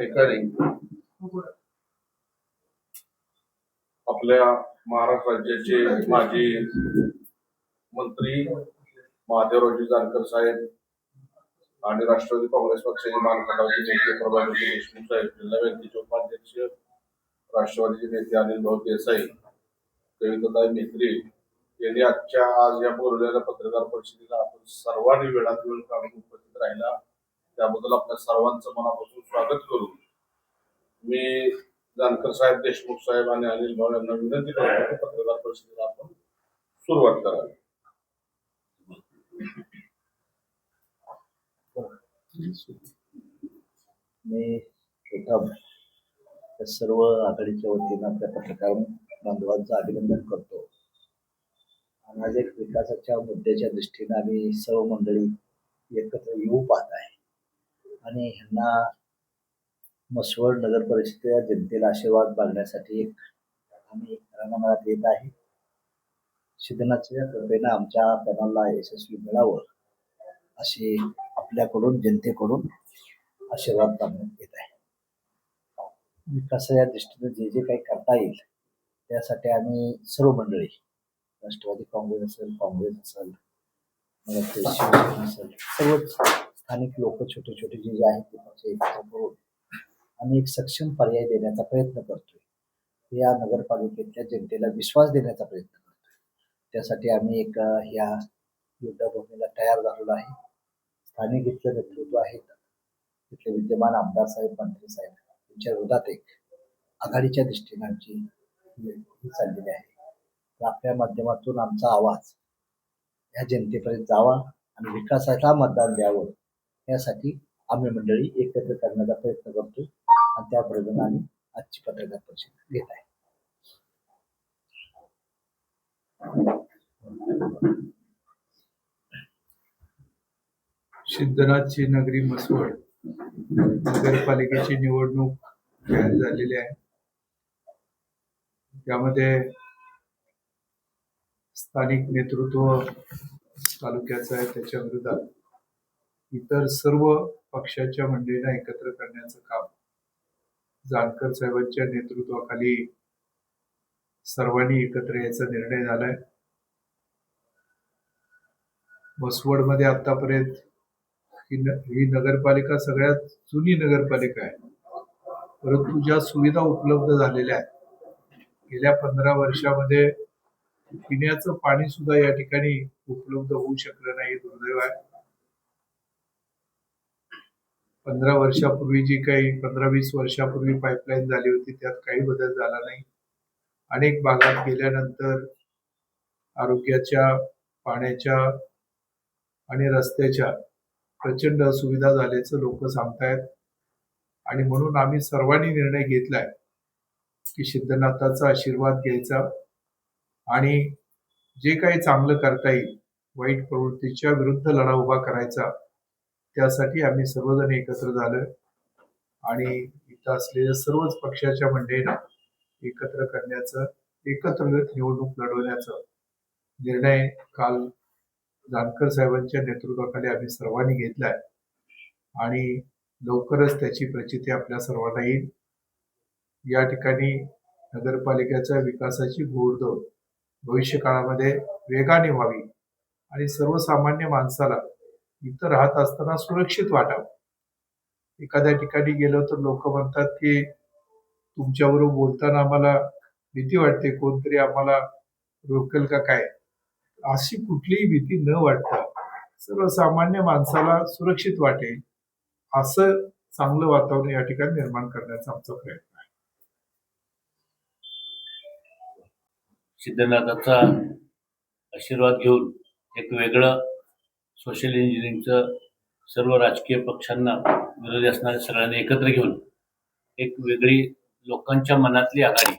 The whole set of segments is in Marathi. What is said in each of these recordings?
ठिकाणी आपल्या महाराष्ट्र राज्याचे माजी मंत्री महादेवरावजी जानकर साहेब आणि राष्ट्रवादी काँग्रेस पक्षाचे मानखटावचे नेते प्रभाजी देशमुख साहेब जिल्हा बँकेचे उपाध्यक्ष राष्ट्रवादीचे नेते अनिल भाऊ देसाई कविताताई मेत्री यांनी आजच्या आज या बोललेल्या पत्रकार परिषदेला आपण सर्वांनी वेळात वेळ काढून उपस्थित राहिला. त्याबद्दल आपल्या सर्वांचं मनापासून स्वागत करू. मी जानकर साहेब देशमुख साहेब आणि अनिल भाऊ यांना विनंती करतो की पत्रकार परिषदेला आपण सुरुवात करावी. मी प्रथम सर्व आघाडीच्या वतीनं आपल्या पत्रकार बांधवांचं अभिनंदन करतो. आणि आज एक विकासाच्या मुद्द्याच्या दृष्टीने आम्ही सर्व मंडळी एकत्र येऊ पाहत आहे. आणि ह्यांना मसवड नगर परिषदेच्या जनतेला आशीर्वाद मागण्यासाठी एक आम्ही रणांगणात येत आहे. सिद्धनाथच्या कृपेनं आमच्या पॅनलला यशस्वी मिळावं अशी आपल्याकडून जनतेकडून आशीर्वाद मागण्यात येत आहे. विकासाच्या दृष्टीने जे जे काही करता येईल त्यासाठी आम्ही सर्व मंडळी राष्ट्रवादी काँग्रेस असेल काँग्रेस असेल शिवसेना असेल सर्वच स्थानिक लोक छोटे छोटे जे जे आहेत ते एकत्र करून आम्ही एक सक्षम पर्याय देण्याचा प्रयत्न करतोय. या नगरपालिकेतल्या जनतेला विश्वास देण्याचा प्रयत्न करतोय. त्यासाठी आम्ही एक ह्या युद्धभूमीला तयार झालेलो आहे. स्थानिक इथलं नेतृत्व आहेत तिथले विद्यमान आमदार साहेब मंत्री साहेब यांच्या विरोधात एक आघाडीच्या दृष्टीने आमची चाललेली आहे. तर आपल्या माध्यमातून आमचा आवाज या जनतेपर्यंत जावा आणि विकासाला मतदान द्यावं. यासाठी आम्ही मंडळी एकत्र करण्याचा प्रयत्न करतो आणि त्या प्रयोजनाने आम्ही आजची पत्रकार परिषद घेत आहे. सिद्धनाथची नगरी मसवड नगरपालिकेची निवडणूक जाहीर झालेली आहे. त्यामध्ये स्थानिक नेतृत्व तालुक्याचं आहे त्याच्या विरोधात इतर सर्व पक्षाच्या मंडळींना एकत्र करण्याचं काम. जानकर साहेबांच्या नेतृत्वाखाली सर्वांनी एकत्र यायचा निर्णय झालाय. मसवडमध्ये आतापर्यंत ही नगरपालिका सगळ्यात जुनी नगरपालिका आहे. परंतु ज्या सुविधा उपलब्ध झालेल्या आहेत गेल्या पंधरा वर्षामध्ये पिण्याचं पाणी सुद्धा या ठिकाणी उपलब्ध होऊ शकलं नाही दुर्दैव आहे. पंधरा वर्षापूर्वी जी काही पंधरा वीस वर्षापूर्वी पाईपलाईन झाली होती त्यात काही बदल झाला नाही. अनेक भागात गेल्यानंतर आरोग्याच्या पाण्याच्या आणि रस्त्याच्या प्रचंड असुविधा झाल्याचं लोक सांगतायत. आणि म्हणून आम्ही सर्वांनी निर्णय घेतलाय की सिद्धनाथाचा आशीर्वाद घ्यायचा आणि जे काही चांगलं करता येईल वाईट प्रवृत्तीच्या विरुद्ध लढा उभा करायचा. त्यासाठी आम्ही सर्वजण एकत्र झालोय. आणि इथं असलेल्या सर्वच पक्षाच्या मंडळींना एकत्र करण्याचं एकत्र निवडणूक लढवण्याचा निर्णय काल जानकर साहेबांच्या नेतृत्वाखाली आम्ही सर्वांनी घेतलाय. आणि लवकरच त्याची प्रचिती आपल्या सर्वांना येईल. या ठिकाणी नगरपालिकेच्या विकासाची घोडदौड भविष्य काळामध्ये वेगाने व्हावी आणि सर्वसामान्य माणसाला इथं राहत असताना सुरक्षित वाटावं. एखाद्या ठिकाणी गेलो तर लोक म्हणतात की तुमच्याबरोबर बोलताना आम्हाला भीती वाटते कोणतरी आम्हाला रोकेल का काय? अशी कुठलीही भीती न वाटता सर्वसामान्य माणसाला सुरक्षित वाटेल असं चांगलं वातावरण या ठिकाणी निर्माण करण्याचा आमचा प्रयत्न आहे. सिद्धनाथाचा आशीर्वाद घेऊन एक वेगळं सोशल इंजिनिअरिंगचं सर्व राजकीय पक्षांना विरोधी असणाऱ्या सगळ्यांना एकत्र घेऊन एक वेगळी लोकांच्या मनातली आघाडी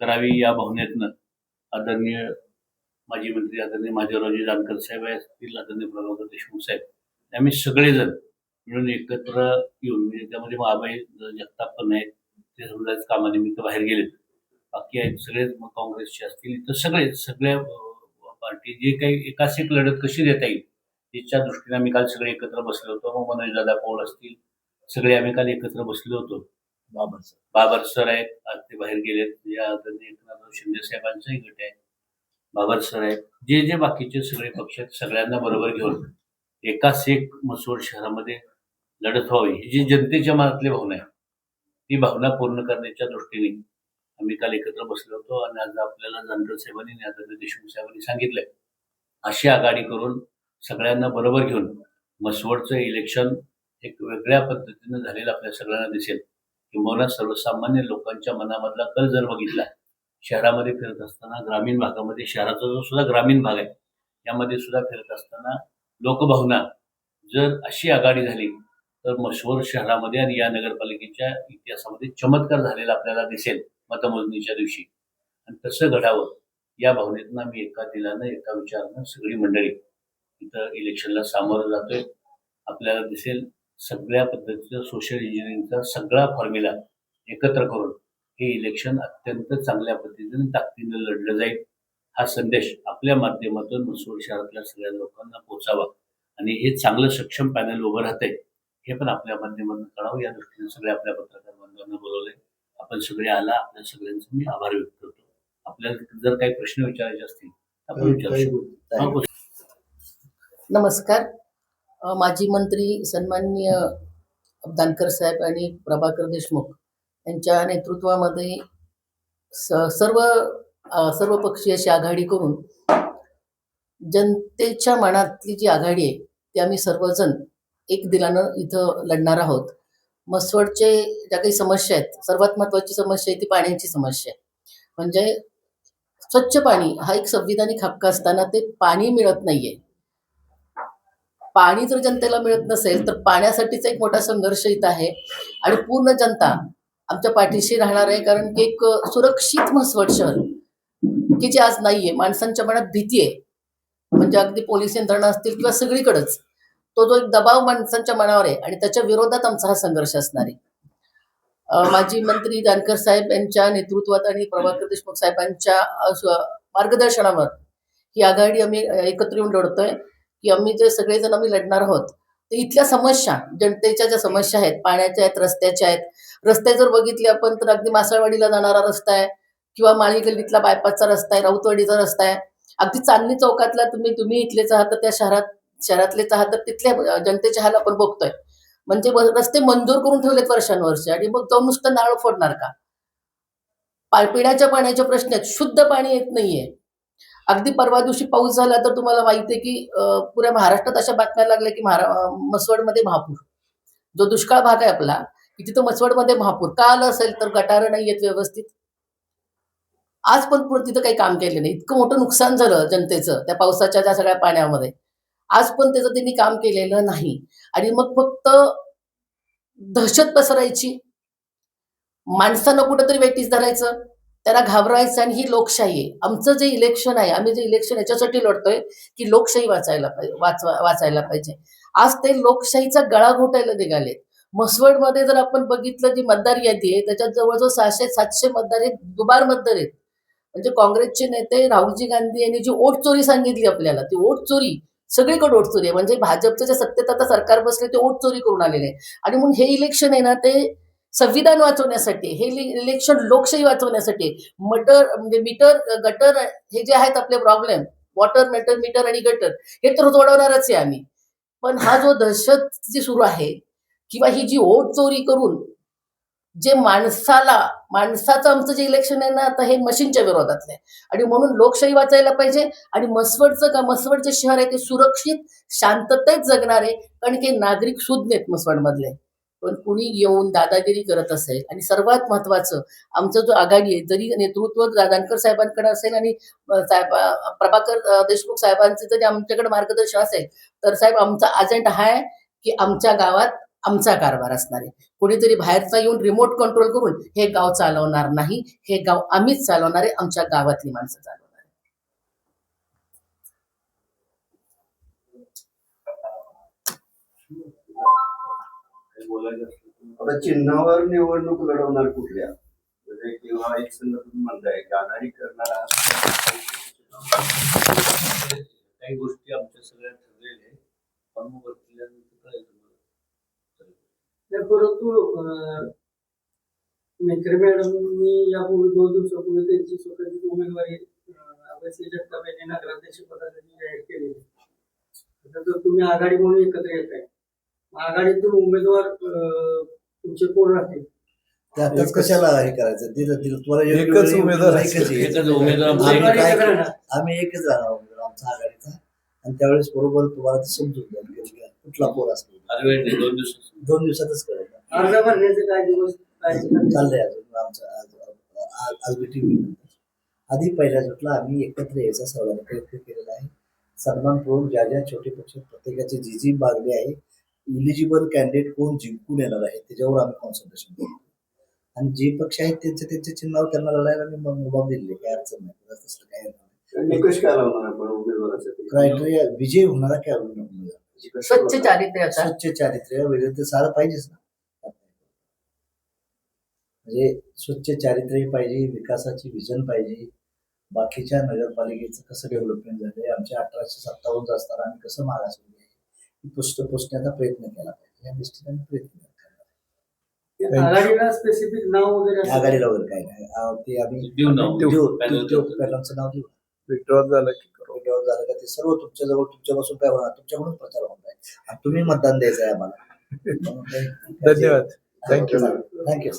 करावी या भावनेतनं आदरणीय माजी मंत्री आदरणीय महादेवरावजी जानकर साहेब असतील आदरणीय प्रभाकर देशमुख साहेब आम्ही सगळेजण मिळून एकत्र येऊन म्हणजे त्यामध्ये महाबाई जगताप पण आहेत ते समजा कामानिमित्त बाहेर गेलेत. बाकी आहेत सगळे मग काँग्रेसचे असतील तर सगळे सगळ्या पार्टी जे काही एकाच एक लढत कशी देता येईल याच्या दृष्टीने आम्ही काल सगळे एकत्र बसलो होतो. मग मनोज दादा पौड असतील सगळे आम्ही काल एकत्र बसलो होतो. बाबर सर. बाबर सर आहेत आज ते बाहेर गेलेत. एकनाथराव शिंदे साहेबांचाही गट आहे. बाबर सर आहेत. जे जे बाकीचे सगळे पक्ष आहेत सगळ्यांना बरोबर घेऊन एकाच एक मसोड शहरामध्ये लढत व्हावी. ही जी जनतेच्या मनातली भावना आहे ती भावना पूर्ण करण्याच्या दृष्टीने आम्ही काल एकत्र बसलो होतो. आणि आज आपल्याला जानकर साहेबांनी देशमुख साहेबांनी सांगितलंय अशी आघाडी करून सगळ्यांना बरोबर घेऊन मसवडचं इलेक्शन एक वेगळ्या पद्धतीनं झालेलं आपल्या सगळ्यांना दिसेल. किंबहुना सर्वसामान्य लोकांच्या मनामधला कल जर बघितला शहरामध्ये फिरत असताना ग्रामीण भागामध्ये शहराचा जो सुद्धा ग्रामीण भाग आहे यामध्ये सुद्धा फिरत असताना लोकभावना जर अशी आघाडी झाली तर मशहूर शहरामध्ये आणि या नगरपालिकेच्या इतिहासामध्ये चमत्कार झालेला आपल्याला दिसेल मतमोजणीच्या दिवशी. आणि तसं घडावं या भावनेतनं मी एका दिलानं एका विचारानं सगळी मंडळी इथं इलेक्शनला सामोरं जातोय. आपल्याला दिसेल सगळ्या पद्धतीचं सोशल इंजिनिअरिंगचा सगळा फॉर्म्युला एकत्र करून हे इलेक्शन अत्यंत चांगल्या पद्धतीने ताकदीनं लढलं जाईल. हा संदेश आपल्या माध्यमातून मसूर शहरातल्या सगळ्या लोकांना पोहोचावा. आणि हे चांगलं सक्षम पॅनल उभं राहतंय हे पण आपल्या माध्यमातून कळावं. या दृष्टीने सगळे आपल्या पत्रकार बांधवांना बोलवलंय. आपण सगळे आला आपल्या सगळ्यांचे मी आभार व्यक्त करतो. आपल्याला जर काही प्रश्न विचारायचे असतील आपण विचारू शकतो. नमस्कार. माजी मंत्री सन्माननीय दानकर साहेब आणि प्रभाकर देशमुख यांच्या नेतृत्वामध्ये स सर्व अ, सर्व पक्षीय अशी आघाडी करून जनतेच्या मनातली जी आघाडी आहे ती आम्ही सर्वजण एक दिलानं इथं लढणार आहोत. मसवडचे ज्या काही समस्या आहेत सर्वात महत्त्वाची समस्या आहे ती पाण्याची समस्या आहे. म्हणजे स्वच्छ पाणी हा एक संविधानिक हक्क असताना ते पाणी मिळत नाहीये. पाणी जर जनतेला मिळत नसेल तर पाण्यासाठीचा एक मोठा संघर्ष इथं आहे. आणि पूर्ण जनता आमच्या पाठीशी राहणार आहे कारण की एक सुरक्षित म्हसवड शहर की जे आज नाहीये माणसांच्या मनात भीती आहे. म्हणजे अगदी पोलीस यंत्रणा असतील किंवा सगळीकडेच तो जो एक दबाव माणसांच्या मनावर आहे आणि त्याच्या विरोधात आमचा हा संघर्ष असणार आहे. माजी मंत्री जानकर साहेब यांच्या नेतृत्वात आणि प्रभाकर देशमुख साहेबांच्या मार्गदर्शनावर ही आघाडी आम्ही एकत्र येऊन लढतोय. की आम्ही जे सगळेजण आम्ही लढणार आहोत तर इथल्या समस्या जनतेच्या ज्या समस्या आहेत पाण्याच्या आहेत रस्त्याच्या आहेत रस्ते जर बघितले आपण तर अगदी मासळवाडीला जाणारा रस्ता आहे किंवा माळी गल्लीतला बायपासचा रस्ता आहे राऊतवाडीचा रस्ता आहे. अगदी चांदणी चौकातला तुम्ही तुम्ही इथलेच आहात तर त्या शहरात शहरातलेच आहात तर तिथल्या जनतेच्या हाल आपण बघतोय. म्हणजे रस्ते मंजूर करून ठेवलेत वर्षानुवर्ष आणि मग जाऊन नुसतं नाळ फोडणार का? पिण्याच्या पाण्याचे प्रश्न आहेत शुद्ध पाणी येत नाहीये. अगदी परवा दिवशी पाऊस झाला तर तुम्हाला माहिती आहे की पुऱ्या महाराष्ट्रात अशा बातम्या लागल्या की महारा मसवडमध्ये महापूर. जो दुष्काळ भाग आहे आपला की तिथं मसवडमध्ये महापूर. का आलं असेल तर गटारं नाही येत व्यवस्थित. आज पण पुढे तिथं काही काम केलं नाही. इतकं मोठं नुकसान झालं जनतेचं त्या पावसाच्या त्या सगळ्या पाण्यामध्ये. आज पण त्याचं त्यांनी काम केलेलं नाही. आणि मग फक्त दहशत पसरायची. माणसानं कुठंतरी वेटीस धरायचं. त्याला घाबरायचं आणि ही लोकशाही आहे. आमचं जे इलेक्शन आहे आम्ही जे इलेक्शन याच्यासाठी लढतोय की लोकशाही वाचायला पाहिजे वाचवा वाचायला पाहिजे. आज ते लोकशाहीचा गळा घोटायला निघालेत मसवडमध्ये जर आपण बघितलं जी मतदार यादी आहे त्याच्यात जवळजवळ सहाशे सातशे मतदार आहेत दुबार मतदार आहेत. म्हणजे काँग्रेसचे नेते राहुलजी गांधी यांनी जी ओट चोरी सांगितली आपल्याला ती ओट चोरी सगळीकडे ओट चोरी आहे. म्हणजे भाजपचं जे सत्तेत आता सरकार बसले ते ओट चोरी करून आलेले आहे. आणि म्हणून हे इलेक्शन आहे ना ते संविधान वाचवण्यासाठी हे इलेक्शन लोकशाही वाचवण्यासाठी मटर म्हणजे मीटर गटर हे जे आहेत आपले प्रॉब्लेम वॉटर मॅटर मीटर आणि गटर हे तर सोडवणारच आहे आम्ही. पण हा जो दहशत जी सुरू आहे किंवा ही जी ओट चोरी करून जे माणसाला माणसाचं आमचं जे इलेक्शन आहे ना आता हे मशीनच्या विरोधातलं आहे. आणि म्हणून लोकशाही वाचायला पाहिजे आणि मसवडचं का मसवडचं शहर आहे ते सुरक्षित शांततेत जगणारे कारण की नागरिक सुज्ञ आहेत मसवडमधले. पण कुणी येऊन दादागिरी करत असेल आणि सर्वात महत्वाचं आमचं जो आघाडी आहे जरी नेतृत्व दादांकर साहेबांकडे असेल आणि साहेब प्रभाकर देशमुख साहेबांचं जरी आमच्याकडे मार्गदर्शन असेल तर साहेब आमचा अजेंडा हा आहे की आमच्या गावात आमचा कारभार असणार आहे कोणीतरी बाहेरचा येऊन रिमोट कंट्रोल करून हे गाव चालवणार नाही हे गाव आम्हीच चालवणार आहे आमच्या गावातली माणसं चालवणार आहे. बोलायचं आता चिन्हावर निवडणूक लढवणार कुठल्या? म्हणजे किंवा एक संघ तुम्ही म्हणताय की आघाडी करणारा काही गोष्टी आमच्या सगळ्या ठरलेल्या आहेत. पण मग वरती गेल्यानंतर कळेल तुम्हाला. तर परंतु अं, मेत्रे मॅडमनी यापूर्वी दोन दिवसापूर्वी त्यांची स्वतःची उमेदवारी अभयसिंह जगताप यांनी नगराध्यक्ष पदासाठी जाहीर केलेली आता जर तुम्ही आघाडी म्हणून एकत्र येत आहे आघाडीतून उमेदवार तुमचे कोण राहतील? ते आताच कशाला हे करायचं? दिलं दिलं. तुम्हाला एकच उमेदवार एकच. एकच उमेदवार. आम्ही काय. आम्ही एकच राहणार उमेदवार आमचा आघाडीचा. आणि त्यावेळेस बरोबर तुम्हाला ते समजून जाईल की काय कुठला पोर असतो दोन दिवस दोन दिवसातच कळेल अर्ज भरण्याचे काय दिवस काय चाललंय अजून. आमचं आज- आज- आज मिटिंग होईल. आधी पहिल्या जुटला आम्ही एकत्र यायचा सर्वांनी प्रयत्न केलेला आहे. सन्मानपूर्वक ज्या ज्या छोटे पक्ष प्रत्येकाची जी जी मागणी आहे इलिजिबल कॅन्डिडेट कोण जिंकून येणार आहे त्याच्यावर आम्ही कॉन्सन्ट्रेशन करतो आणि जे पक्ष आहेत त्यांचे त्यांचे चिन्हावर त्यांना लढायला आम्ही मग मुबाब दिलेले काही अडचण नाही. नाही. निकष काय लावणार आपण उमेदवारासाठी क्रायटेरिया विजय होणारा काय उमेदवार स्वच्छ चारित्र्याचा स्वच्छ चारित्र्य वगैरे ते सारं पाहिजेच ना. म्हणजे स्वच्छ चारित्र्य पाहिजे विकासाची विजन पाहिजे. बाकीच्या नगरपालिकेचं कसं डेव्हलपमेंट झालंय आमच्या अठराशे सत्तावन्न असताना आम्ही कसं मागास पुष्ट पोचण्याचा प्रयत्न केला पाहिजे. या दृष्टीने आम्ही प्रयत्न आघाडीला स्पेसिफिक नाव वगैरे? आघाडीला काय नाही. ते आम्ही देऊ नाव. देऊ पॅनल देऊ- देऊ. पहिल्यांचं नाव देऊ. विड्रॉल झालं की करू. वेगळं झालं का ते सर्व तुमच्याजवळ तुमच्यापासून काय होणार? तुमच्याकडून प्रचार होणार आहे. आणि तुम्ही मतदान द्यायचं आहे आम्हाला. धन्यवाद. Thank you thank you